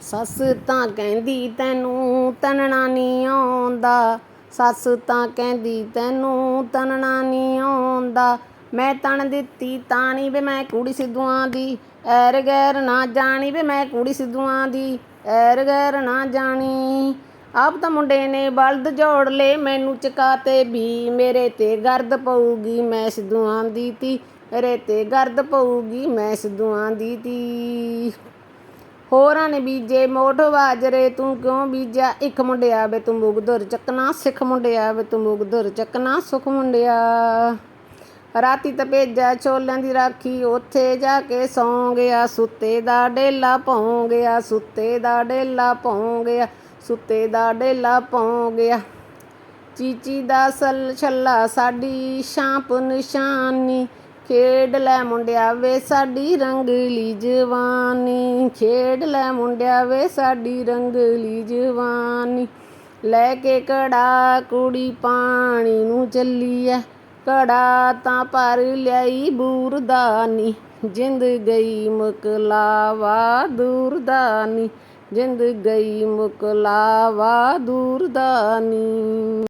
ਸੱਸ ਤਾਂ ਕਹਿੰਦੀ ਤੈਨੂੰ ਤਨਣਾ ਨਹੀਂ ਆਉਂਦਾ। ਸੱਸ ਤਾਂ ਕਹਿੰਦੀ ਤੈਨੂੰ ਤਨਣਾ ਨਹੀਂ ਆਉਂਦਾ। ਮੈਂ ਤਣ ਦਿੱਤੀ ਤਾਣੀ ਵੇ ਮੈਂ ਕੁੜੀ ਸਿੱਧੂਆਂ ਦੀ। ਐਰ ਗੈਰ ਨਾ ਜਾਣੀ ਵੇ ਮੈਂ ਕੁੜੀ ਸਿੱਧੂਆਂ ਦੀ। ਐਰ ਗੈਰ ਨਾ ਜਾਣੀ। ਆਪ ਤਾਂ ਮੁੰਡੇ ਨੇ ਬਲਦ ਜੋੜ ਲੇ, ਮੈਨੂੰ ਚਕਾਤੇ ਵੀ ਮੇਰੇ ਤੇ ਗਰਦ ਪਊਗੀ ਮੈਂ ਸਿੱਧੂਆਂ ਦੀ ਤੀ ਮੇਰੇ ਤੇ ਗਰਦ ਪਊਗੀ ਮੈਂ ਸਿੱਧੂਆਂ ਦੀ ਤੀ ਹੋਰਾਂ ਨੇ ਬੀਜੇ ਮੋਠ ਬਾਜਰੇ, ਤੂੰ ਕਿਉਂ ਬੀਜਿਆ? ਇੱਕ ਮੁੰਡਿਆ ਵੇ ਤੂੰ ਮੁਗਦਰ ਚੱਕਣਾ, ਸਿੱਖ ਮੁੰਡਿਆ ਵੇ ਤੂੰ ਮੁਗਦਰ ਚੱਕਣਾ, ਸੁਖ ਮੁੰਡਿਆ। ਰਾਤੀ ਤਾਂ ਭੇਜਿਆ ਛੋਲਿਆਂ ਦੀ ਰਾਖੀ, ਉੱਥੇ ਜਾ ਕੇ ਸੌਂ ਗਿਆ, ਸੁੱਤੇ ਦਾ ਡੇਲਾ ਭੌਂ ਗਿਆ, ਸੁੱਤੇ ਦਾ ਡੇਲਾ ਭੌਂ ਗਿਆ, ਸੁੱਤੇ ਦਾ ਡੇਲਾ ਭੌਂ ਗਿਆ। ਚੀਚੀ ਦਾ ਸਲ ਛੱਲਾ ਸਾਡੀ ਸ਼ਾਂਪ ਨਿਸ਼ਾਨੀ ਖੇਡ ਲੈ ਮੁੰਡਿਆ ਵੇ ਸਾਡੀ ਰੰਗਲੀ ਜਵਾਨੀ। ਖੇਡ ਲੈ ਮੁੰਡਿਆ ਵੇ ਸਾਡੀ ਰੰਗਲੀ ਜਵਾਨੀ। ਲੈ ਕੇ ਕੜਾ ਕੁੜੀ ਪਾਣੀ ਨੂੰ ਚੱਲੀ ਐ ਕੜਾ ਤਾਂ ਭਰ ਲਿਆਈ ਬੂਰਦਾਨੀ। ਜਿੰਦ ਗਈ ਮੁਕਲਾਵਾ ਦੂਰਦਾਨੀ। ਜਿੰਦ ਗਈ ਮੁਕਲਾਵਾ ਦੂਰਦਾਨੀ।